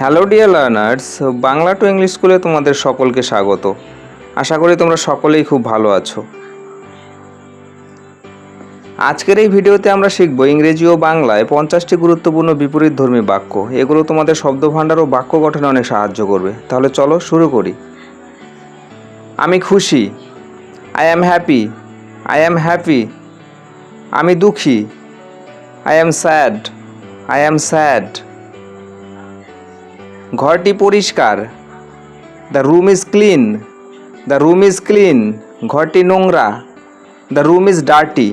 Hello dear learners Bangla to English স্কুলে তোমাদের সকলকে স্বাগত। আশা করি তোমরা সকলেই খুব ভালো আছো। আজকের এই ভিডিওতে আমরা শিখব ইংরেজি ও বাংলায় পঞ্চাশটি গুরুত্বপূর্ণ বিপরীত ধর্মী বাক্য। এগুলো তোমাদের শব্দভাণ্ডার ও বাক্য গঠনে অনেক সাহায্য করবে। তাহলে চলো শুরু করি। আমি খুশি। I am happy I am happy আমি দুঃখী। I am sad I am sad ঘরটি পরিষ্কার। The room is clean the room is clean ঘরটি নোংরা। The room is dirty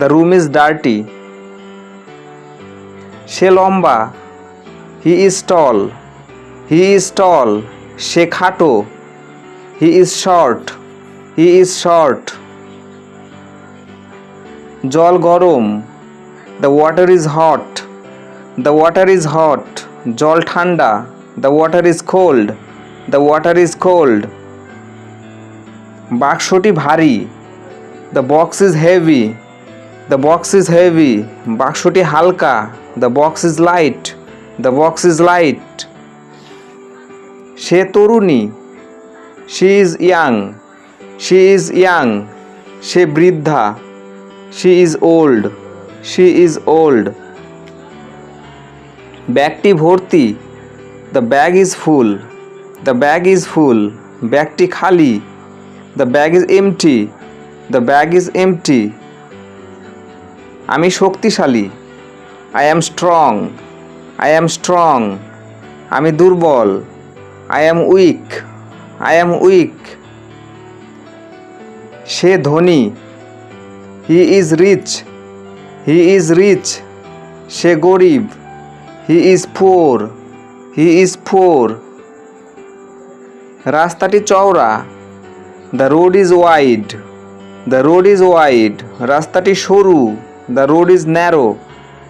the room is dirty সে লম্বা। He is tall he is tall সে খাটো। He is short he is short জল গরম। The water is hot the water is hot জল ঠান্ডা। The water is cold the water is cold বাক্সটি ভারী। The box is heavy the box is heavy বাক্সটি হালকা। The box is light the box is light সে তরুণী। She is young. She is young. সে বৃদ্ধা। She is old. She is old. ব্যাগটি ভর্তি। The bag is full the bag is full ব্যাগটি খালি। The bag is empty the bag is empty আমি শক্তিশালী। I am strong I am strong আমি দুর্বল। I am weak I am weak সে ধনী। He is rich he is rich সে গরিব। He is poor he is poor রাস্তাটি চওড়া। The road is wide the road is wide রাস্তাটি সরু। The road is narrow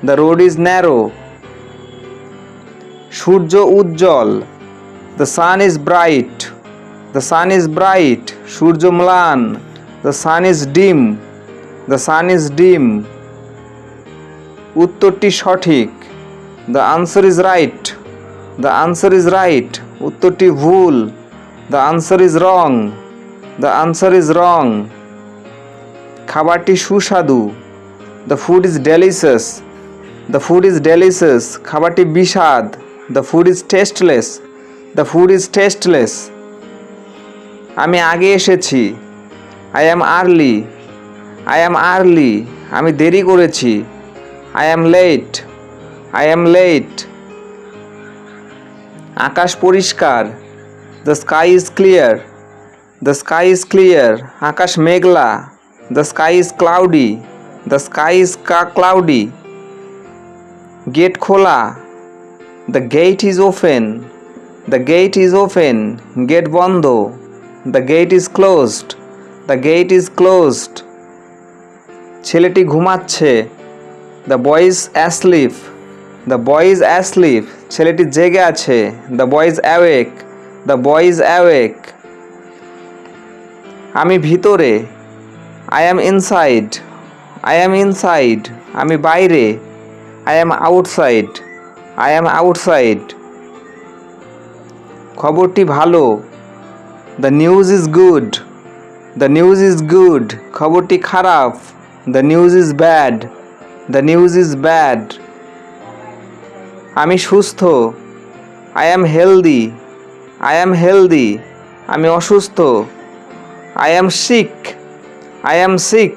the road is narrow Surya Ujjwal. The sun is bright the sun is bright সূর্য ম্লান। The sun is dim the sun is dim উত্তরটি সঠিক। The answer is right the answer is right উত্তরটি ভুল. The answer is wrong the answer is wrong খাবারটি সুস্বাদু. The food is delicious the food is delicious খাবারটি বিস্বাদ the food is tasteless the food is tasteless আমি আগে এসেছি। I am early I am early আমি দেরি করেছি। I am late I am late আকাশ পরিষ্কার the sky is clear the sky is clear Akash Meghla the sky is cloudy the sky is cloudy gate খোলা the gate is open the gate is open gate বন্ধ the gate is closed the gate is closed ছেলেটি ঘুমাচ্ছে the boy's asleep the boy's asleep ছেলেটি জেগে আছে। The boy's awake the boy's awake আমি ভিতরে I am inside I am inside আমি বাইরে I am outside I am outside খবরটি ভালো। The news is good the news is good খবরটি খারাপ। The news is bad the news is bad আমি সুস্থ। I am healthy I am healthy আমি অসুস্থ। I am sick I am sick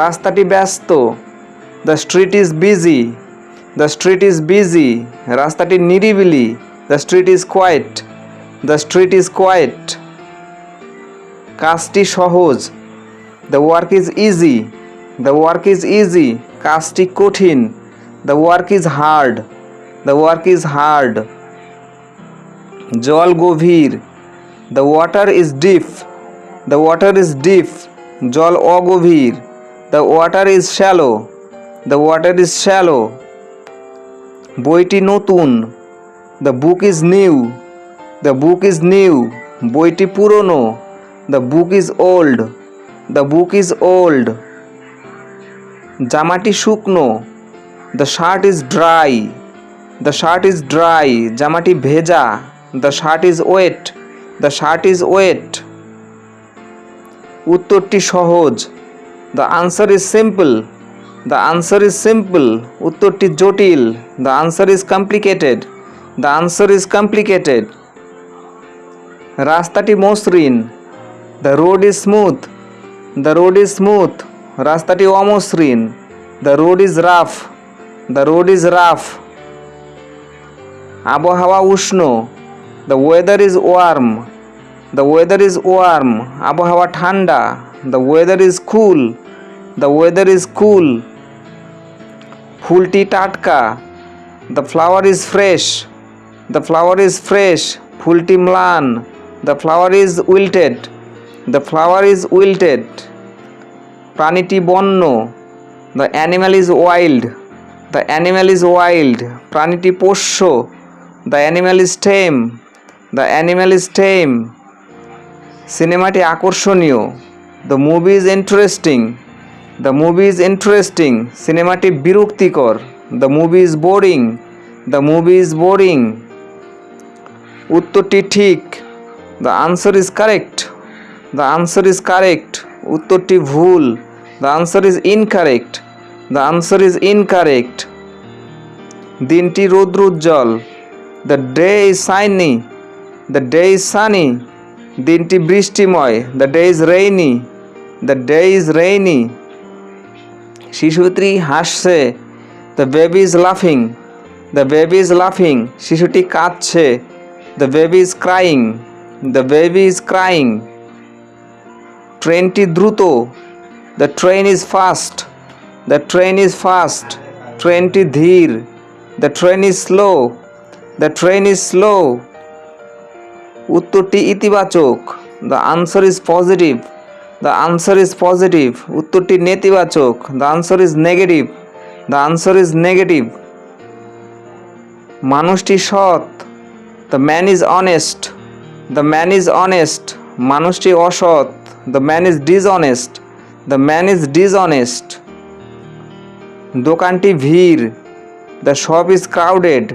রাস্তাটি ব্যস্ত। The street is busy the street is busy রাস্তাটি নিরিবিলি। The street is quiet the street is quiet কাজটি সহজ। The work is easy the work is easy কাজটি কঠিন। The work is hard the work is hard জল গভীর। The water is deep the water is deep জল অগভীর। The water is shallow the water is shallow বইটি নতুন। The book is new the book is new বইটি পুরনো। The book is old the book is old জামাটি শুকনো। The shirt is dry the shirt is dry জামাটি ভেজা। The shirt is wet the shirt is wet উত্তরটি সহজ। The answer is simple the answer is simple উত্তরটি জটিল। The answer is complicated the answer is complicated রাস্তাটি মসৃণ। The road is smooth the road is smooth রাস্তাটি অমসৃণ। The road is rough the road is rough আবহাওয়া উষ্ণ। The weather is warm the weather is warm আবহাওয়া ঠান্ডা। The weather is cool the weather is cool ফুলটি টাটকা। The flower is fresh the flower is fresh ফুলটি ম্লান। The flower is wilted the flower is wilted প্রাণীটি বন্য। The animal is wild the animal is wild প্রাণীটি পোষ্য। The animal is tame the animal is tame সিনেমাটি আকর্ষণীয়। The movie is interesting the movie is interesting সিনেমাটি বিরক্তিকর। The movie is boring the movie is boring উত্তরটি ঠিক। The answer is correct the answer is correct উত্তরটি ভুল। The answer is incorrect the answer is incorrect দিনটি রৌদ্রোজ্জ্বল the day is shiny the day is sunny দিনটি বৃষ্টিময়। The day is rainy the day is rainy শিশুটি হাসছে। The baby is লাফিং the baby is লাফিং শিশুটি কাঁদছে। The baby is crying the baby is crying ট্রেনটি দ্রুত। The train is fast the train is fast ট্রেনটি ধীর the train is slow the train is slow উত্তরটি ইতিবাচক the answer is positive the answer is positive উত্তরটি নেতিবাচক the answer is negative the answer is negative মানুষটি সৎ the man is honest the man is honest মানুষটি অসৎ the man is dishonest the man is dishonest দোকানটি ভিড়। The shop is crowded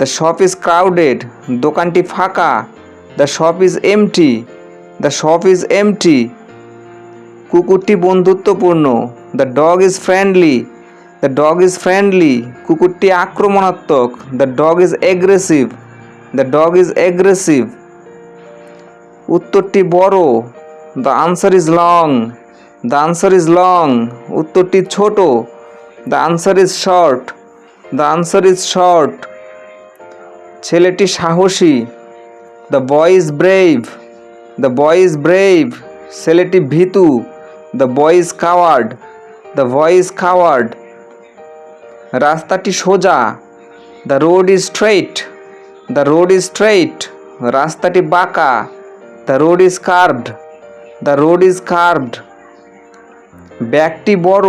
the shop is crowded দোকানটি ফাঁকা। The shop is empty the shop is empty কুকুরটি বন্ধুত্বপূর্ণ। The dog is friendly the dog is friendly কুকুরটি আক্রমণাত্মক। The dog is aggressive the dog is aggressive উত্তরটি বড়। The answer is long the answer is long উত্তরটি ছোট। The answer is short the answer is short ছেলেটি সাহসী। The boy is brave the boy is brave ছেলেটি ভীতু। The boy is coward the boy is coward রাস্তাটি সোজা। The road is straight the road is straight রাস্তাটি বাঁকা। The road is curved the road is curved ব্যাগটি বড়।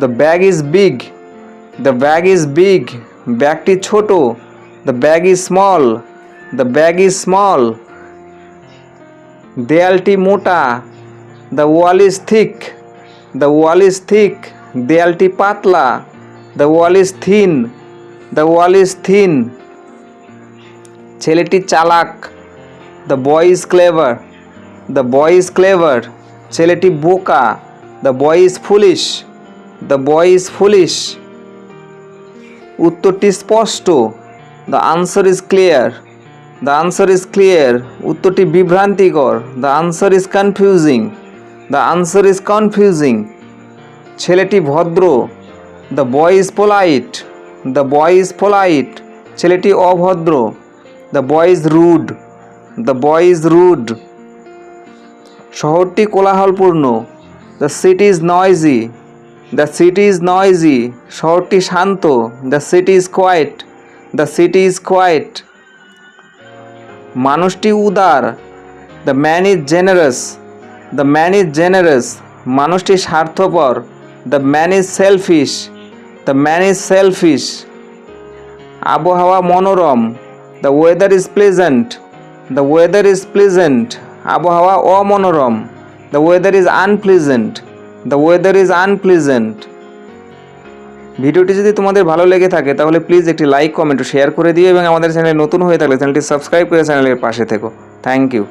The bag is big the bag is big ব্যাগটি ছোট। The bag is small the bag is small দেয়ালটি মোটা। The wall is thick the wall is thick দেয়ালটি পাতলা। The wall is thin the wall is thin ছেলেটি চালাক। The boy is clever the boy is clever ছেলেটি বোকা। The boy is foolish the boy is foolish উত্তরটি স্পষ্ট the answer is clear the answer is clear উত্তরটি বিভ্রান্তিকর the answer is confusing the answer is confusing ছেলেটি ভদ্র the boy is polite the boy is polite ছেলেটি অভদ্র the boy is rude the boy is rude শহরটি কোলাহলপূর্ণ the city is noisy the city is noisy শহরটি শান্ত। The city is quiet the city is quiet মানুষটি উদার the man is generous the man is generous মানুষটি স্বার্থপর the man is selfish the man is selfish আবহাওয়া মনোরম the weather is pleasant the weather is pleasant আবহাওয়া অমনোরম the weather is unpleasant the weather is unpleasant ভিডিওটি যদি তোমাদের ভালো লেগে থাকে, তাহলে প্লিজ একটি লাইক কমেন্ট শেয়ার করে দিও এবং আমাদের চ্যানেল নতুন হয়ে থাকলে চ্যানেলটি সাবস্ক্রাইব করে চ্যানেলের পাশে থেকো। Thank you